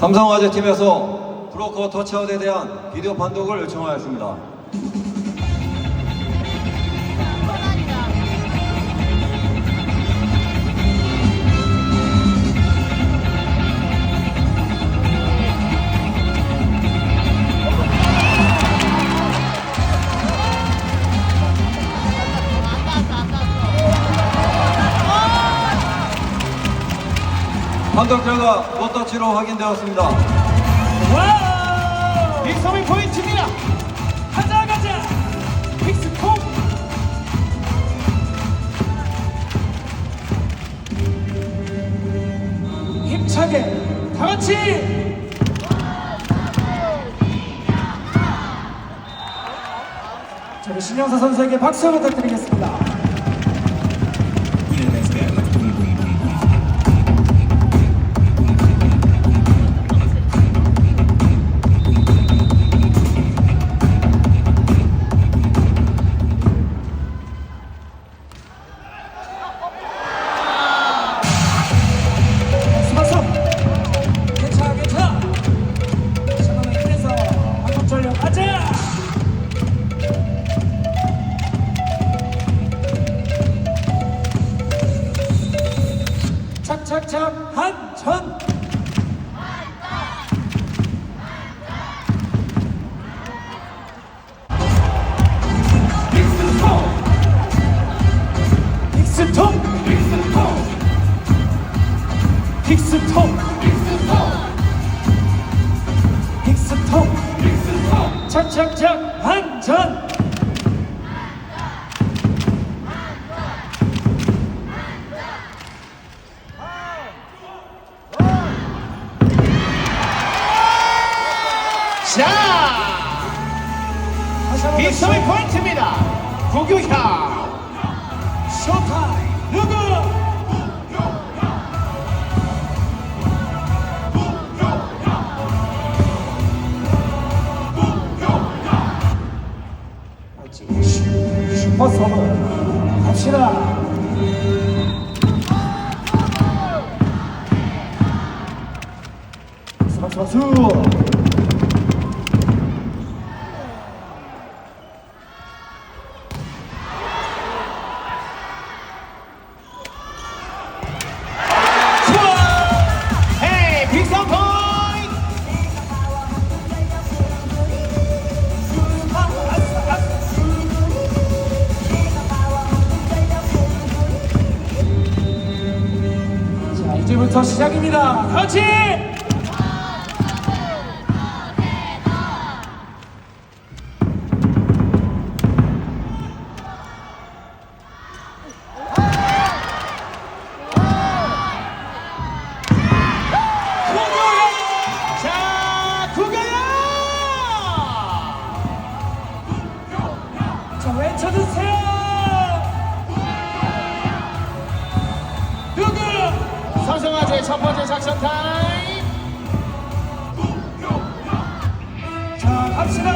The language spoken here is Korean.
삼성화재 팀에서 브로커 터치아웃에 대한 비디오 판독을 요청하였습니다. 판독 결과 노터치로 확인되었습니다. 와! 빅섬이 포인트입니다. 가자 가자. 빅스콤. 힘차게 다 같이. 자, 우리 신영사 선수에게 박수 부탁드리겠습니다. 착착착 한전 빅스톰 빅스톰 빅스톰 착착착 한전 자, 빅섬의 포인트입니다. 구규형. 쇼타임. 누구? 슈퍼서브. 갑시다. 박수 박수 자 이제부터 시작입니다. 같이 자, 구규형. 자 외쳐주세요 첫 번째 작전 타임. 자 갑시다